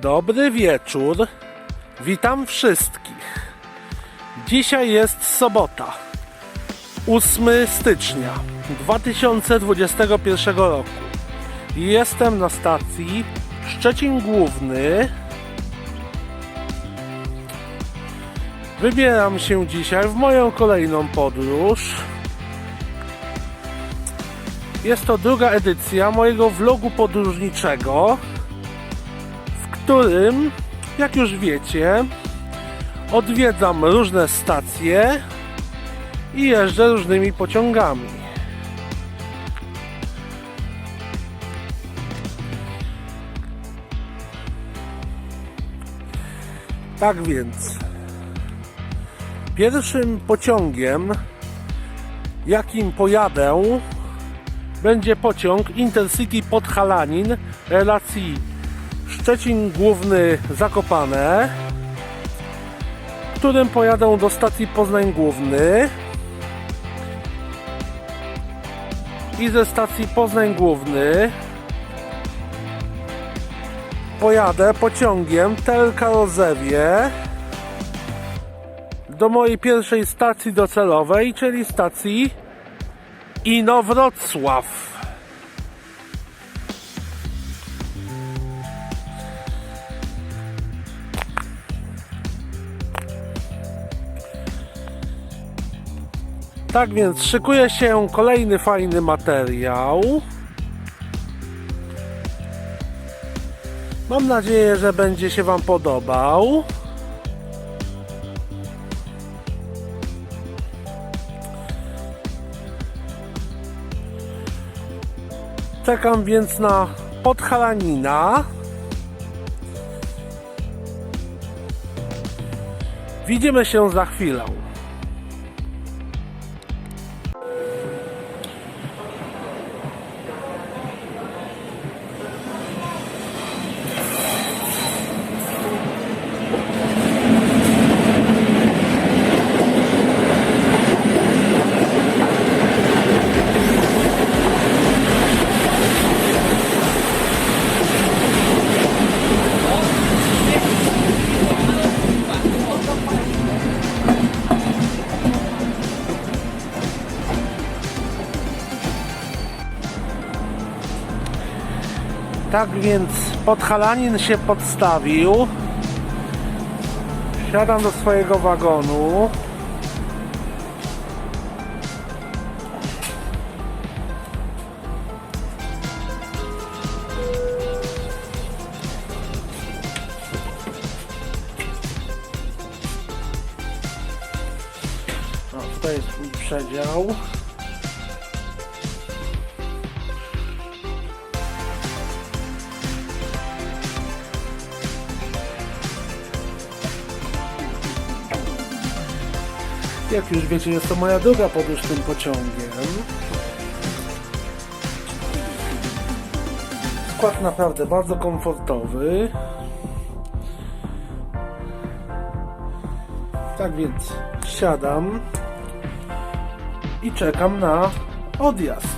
Dobry wieczór. Witam wszystkich. Dzisiaj jest sobota, 8 stycznia 2021 roku. Jestem na stacji Szczecin Główny. Wybieram się dzisiaj w moją kolejną podróż. Jest to druga edycja mojego vlogu podróżniczego, którym, jak już wiecie, odwiedzam różne stacje i jeżdżę różnymi pociągami. Tak więc, pierwszym pociągiem, jakim pojadę, będzie pociąg Intercity Podhalanin relacji Szczecin Główny Zakopane, którym pojadę do stacji Poznań Główny i ze stacji Poznań Główny pojadę pociągiem TLK Rozewie do mojej pierwszej stacji docelowej, czyli stacji Inowrocław. Tak więc szykuje się kolejny fajny materiał. Mam nadzieję, że będzie się Wam podobał. Czekam więc na Podhalanina. Widzimy się za chwilę. Tak więc Podhalanin się podstawił. Siadam do swojego wagonu. Tutaj jest mój przedział. Jak już wiecie, jest to moja druga podróż tym pociągiem. Skład naprawdę bardzo komfortowy. Tak więc siadam i czekam na odjazd.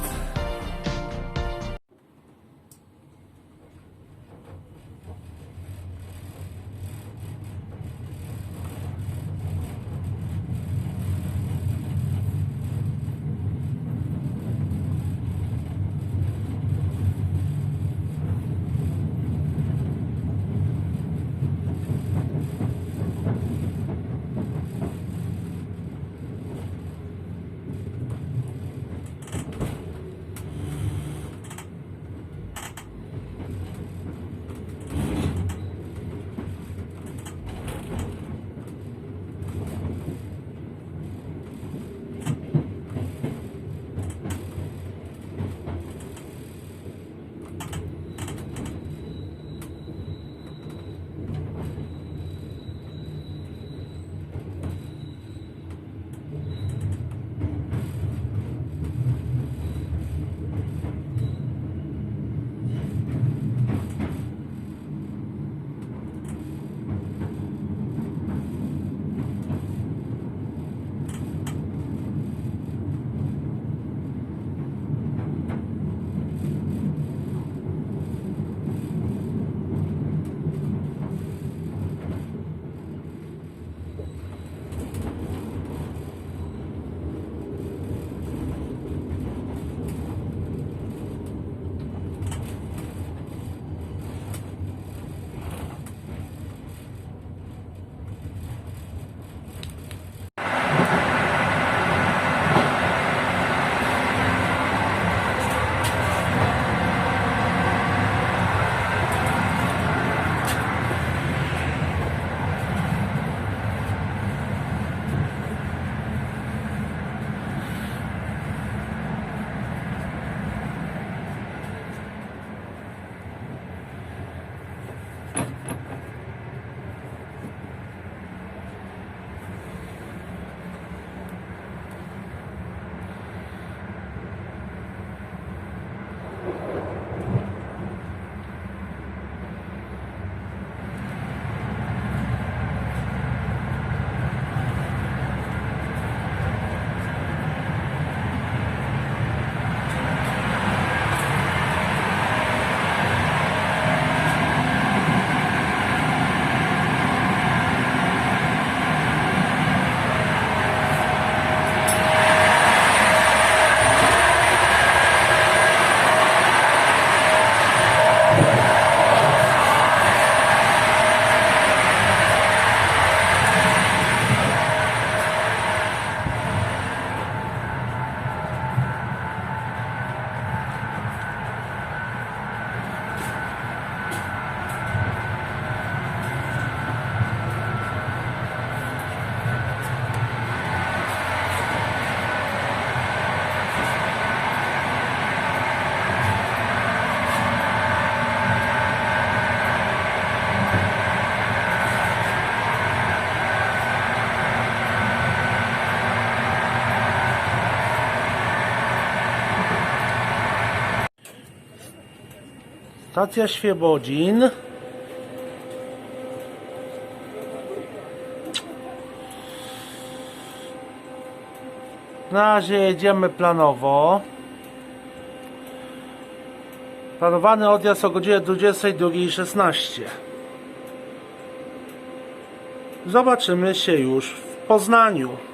Stacja Świebodzin. Na razie jedziemy planowo. Planowany odjazd o godzinie 22.16. Zobaczymy się już w Poznaniu.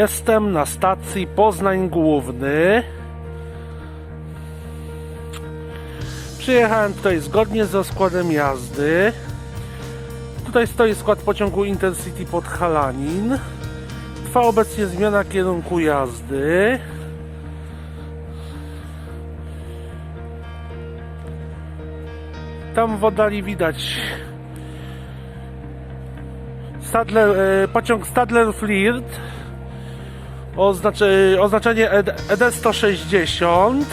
Jestem na stacji Poznań Główny. Przyjechałem tutaj zgodnie z rozkładem jazdy. Tutaj stoi skład pociągu Intercity Podhalanin. Trwa obecnie zmiana kierunku jazdy. Tam w oddali widać Stadler, e, pociąg Stadler Flirt oznaczy, oznaczenie ED, ED 160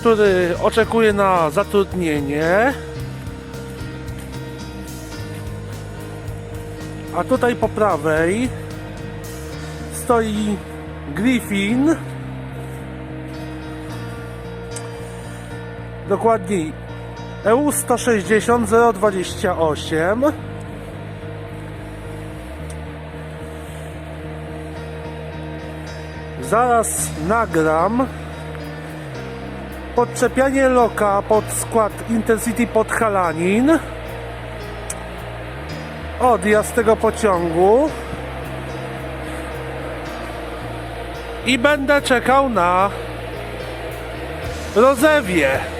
który oczekuje na zatrudnienie. A tutaj po prawej stoi Griffin. Dokładniej EU 160 028 Zaraz nagram. Podczepianie loka pod skład Intercity Podhalanin odjazd tego pociągu. I będę czekał na rozewie.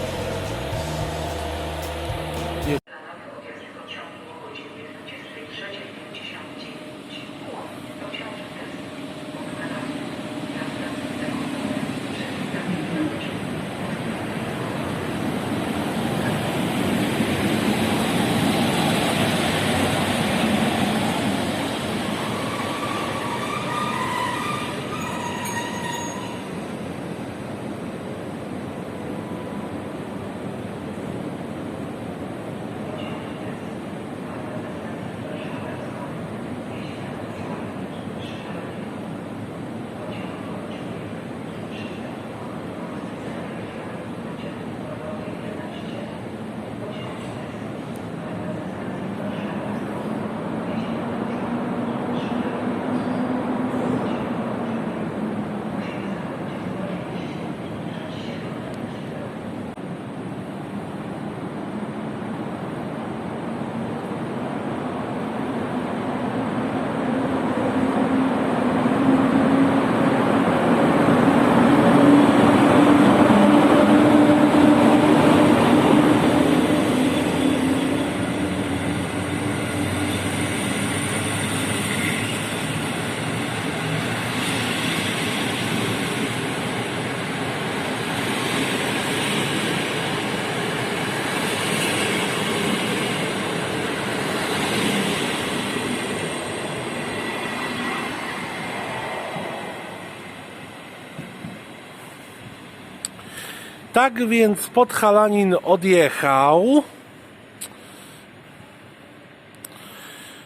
Tak więc Podhalanin odjechał.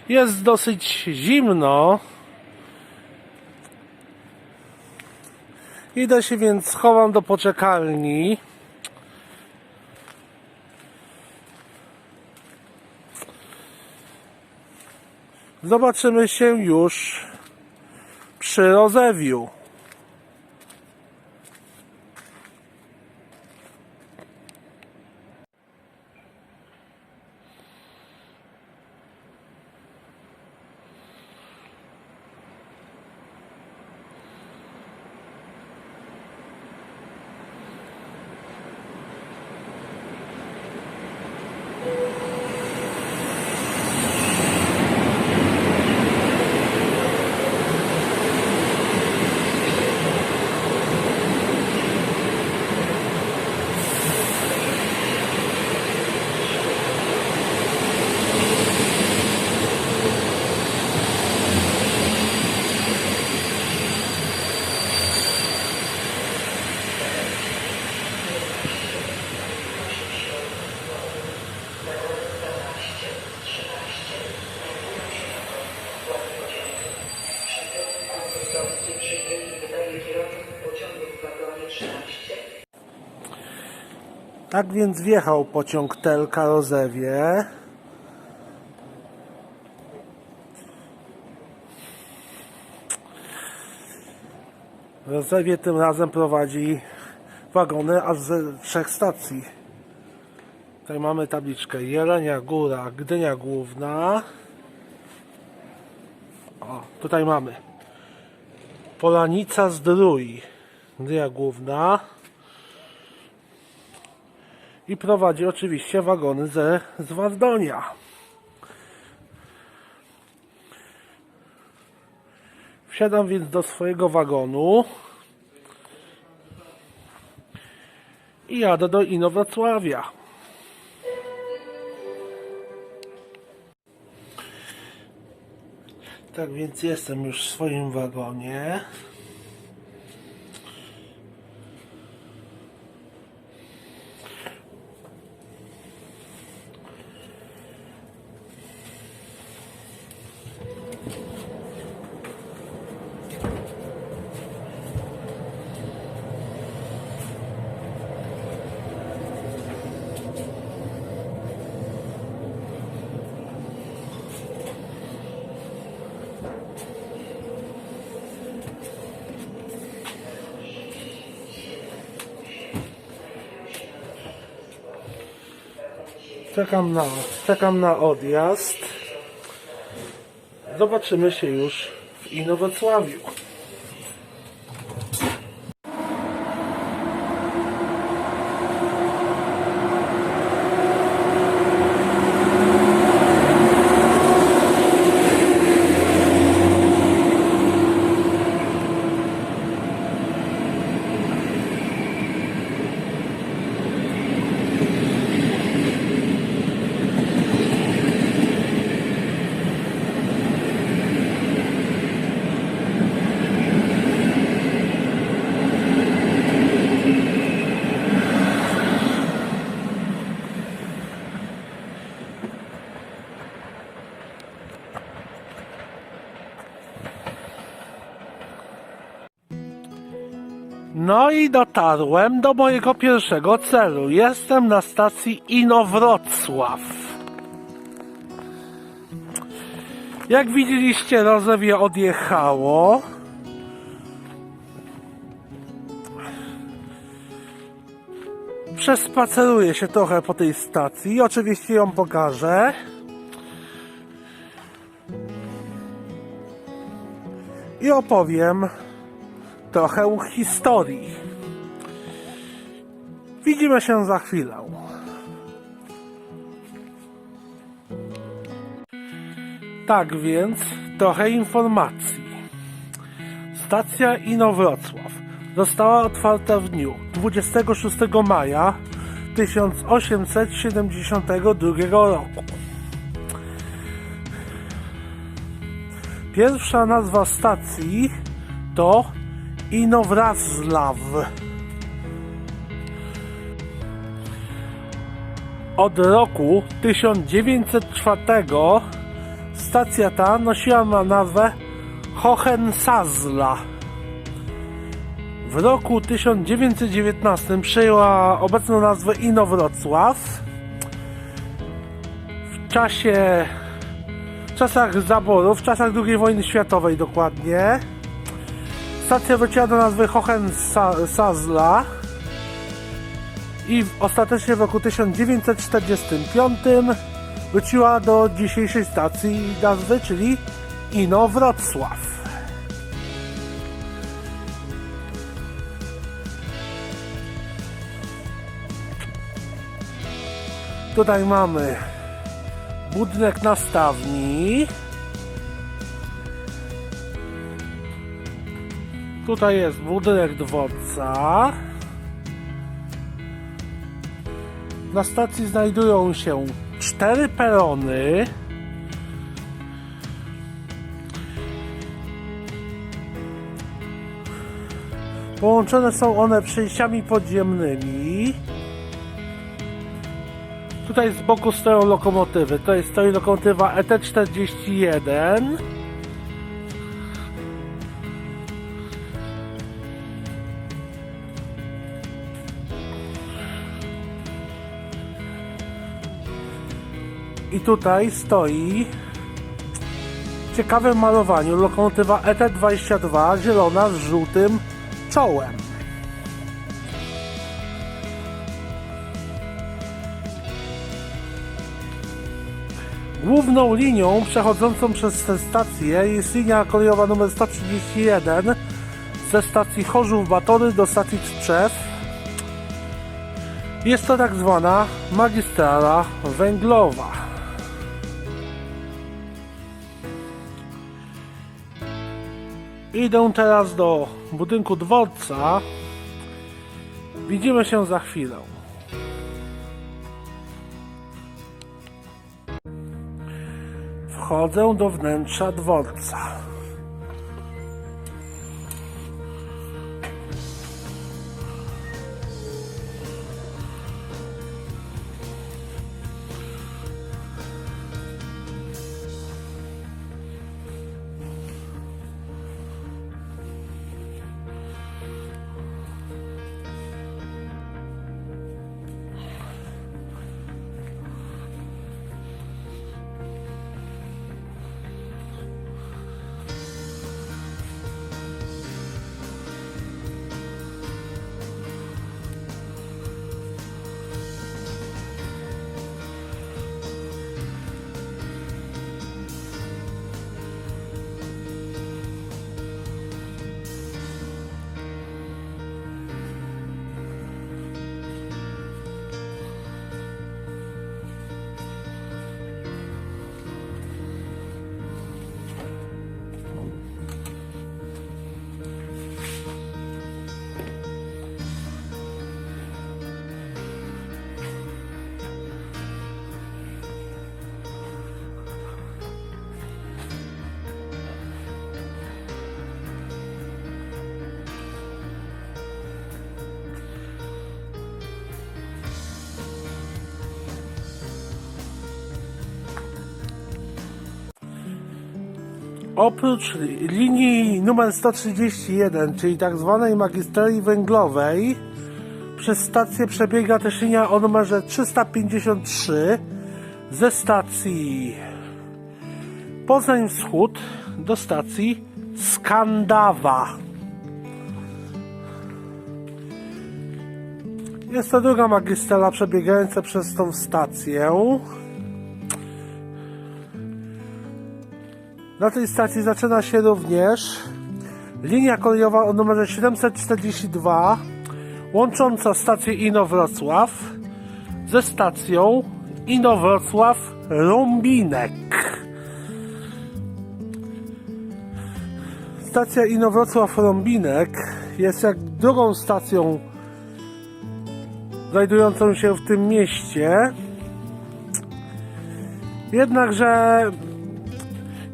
Jest dosyć zimno. Idę się więc schowam do poczekalni. Zobaczymy się już przy rozewiu. Tak więc wjechał pociąg Telka Rozewie. Rozewie tym razem prowadzi wagony aż ze trzech stacji. Tutaj mamy tabliczkę Jelenia Góra, Gdynia Główna. O, tutaj mamy Polanica Zdrój, Gdynia Główna. I prowadzi oczywiście wagony ze z Wardonia. Wsiadam więc do swojego wagonu i jadę do Inowrocławia. Tak więc jestem już w swoim wagonie. Czekam na, czekam na odjazd. Zobaczymy się już w Inowrocławiu. No i dotarłem do mojego pierwszego celu. Jestem na stacji Inowrocław. Jak widzieliście, rozewie odjechało. Przespaceruję się trochę po tej stacji oczywiście ją pokażę. I opowiem trochę historii. Widzimy się za chwilę. Tak więc, trochę informacji. Stacja Inowrocław została otwarta w dniu 26 maja 1872 roku. Pierwsza nazwa stacji to Inowrocław. Od roku 1904 stacja ta nosiła na nazwę Hohensassla. W roku 1919 przyjęła obecną nazwę Inowrocław. W czasie w czasach zaborów, w czasach II wojny światowej dokładnie, stacja wróciła do nazwy Hohensassla i ostatecznie w roku 1945 wróciła do dzisiejszej stacji nazwy, czyli Inowrocław. Tutaj mamy budynek nastawni. Tutaj jest budynek dworca. Na stacji znajdują się cztery perony. Połączone są one przejściami podziemnymi. Tutaj z boku stoją lokomotywy. Tutaj stoi lokomotywa E ET41. I tutaj stoi w ciekawym malowaniu lokomotywa E ET22 zielona z żółtym czołem. Główną linią przechodzącą przez tę stację jest linia kolejowa nr 131 ze stacji Chorzów Batory do stacji Tczew. Jest to tak zwana magistrala węglowa. Idę teraz do budynku dworca. Widzimy się za chwilę. Wchodzę do wnętrza dworca. Oprócz linii numer 131, czyli tak zwanej magistrali węglowej, przez stację przebiega też linia o numerze 353 ze stacji Poznań Wschód do stacji Skandawa. Jest to druga magistrala przebiegająca przez tą stację. Na tej stacji zaczyna się również linia kolejowa o numerze 742 łącząca stację Inowrocław ze stacją Inowrocław-Rumbinek. Stacja Inowrocław-Rumbinek jest jak drugą stacją znajdującą się w tym mieście. Jednakże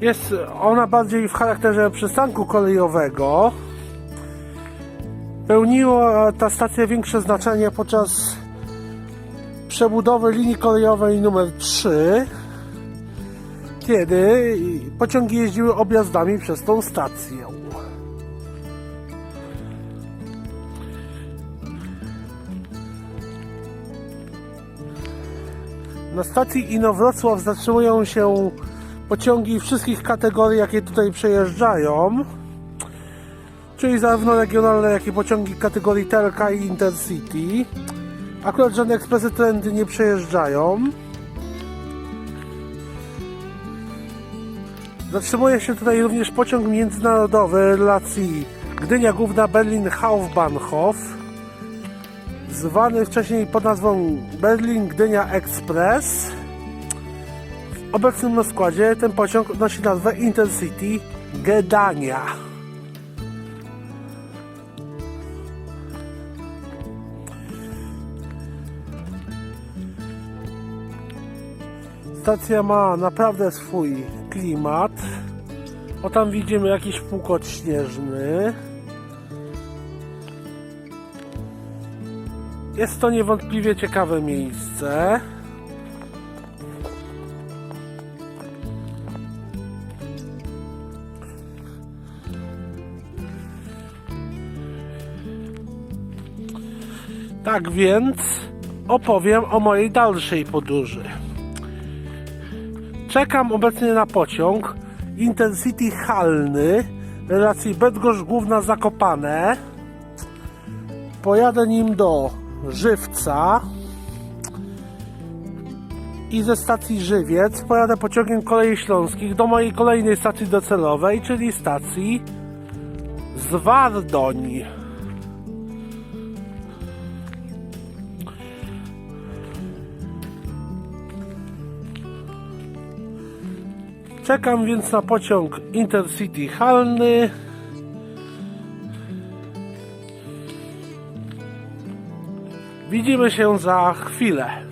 jest ona bardziej w charakterze przystanku kolejowego. Pełniła ta stacja większe znaczenie podczas przebudowy linii kolejowej numer 3, kiedy pociągi jeździły objazdami przez tą stację. Na stacji Inowrocław zatrzymują się pociągi wszystkich kategorii, jakie tutaj przejeżdżają, czyli zarówno regionalne, jak i pociągi kategorii TLK i Intercity. Akurat żadne ekspresy trendy nie przejeżdżają. Zatrzymuje się tutaj również pociąg międzynarodowy relacji Gdynia Główna Berlin Hauptbahnhof, zwany wcześniej pod nazwą Berlin Gdynia Express. Obecnym składzie ten pociąg nosi nazwę Intercity Gedania. Stacja ma naprawdę swój klimat. O tam widzimy jakiś półkot śnieżny. Jest to niewątpliwie ciekawe miejsce. Tak więc opowiem o mojej dalszej podróży. Czekam obecnie na pociąg Intercity Halny relacji Bydgoszcz Główna Zakopane. Pojadę nim do Żywca i ze stacji Żywiec pojadę pociągiem kolei śląskich do mojej kolejnej stacji docelowej, czyli stacji Zwardoń. Czekam więc na pociąg Intercity Halny. Widzimy się za chwilę.